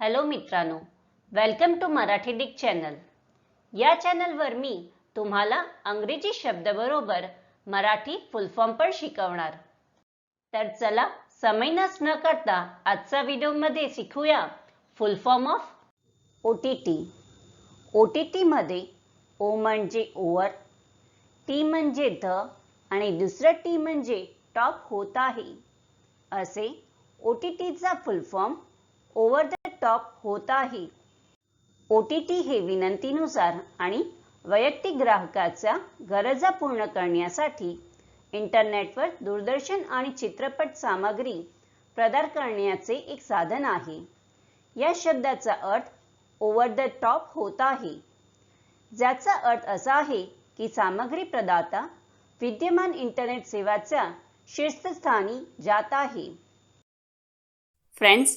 Hello मित्रांनो welcome to Marathi डिक channel या चॅनलवर मी तुम्हाला अंग्रेजी शब्दाबरोबर मराठी फुल फॉर्म पण शिकवणार. तर चला समय नस न करता आजचा व्हिडिओमध्ये शिकूया full form of O T T O T टीमध्ये ओ म्हणजे ओवर टी म्हणजे द आणि दुसरं टी म्हणजे टॉप होत आहे. असे ओ टी टीचा full form over the top होत आहे. ओ टी टी हे विनंतीनुसार आणि वैयक्तिक ग्राहकाच्या गरजा पूर्ण करण्यासाठी इंटरनेटवर दूरदर्शन आणि चित्रपट सामग्री प्रदान करण्याचे एक साधन आहे. या शब्दाचा अर्थ ओव्हर द टॉप होत आहे. ज्याचा अर्थ असा आहे की सामग्री प्रदाता विद्यमान इंटरनेट सेवाच्या शीर्षस्थानी जात आहे. फ्रेंड्स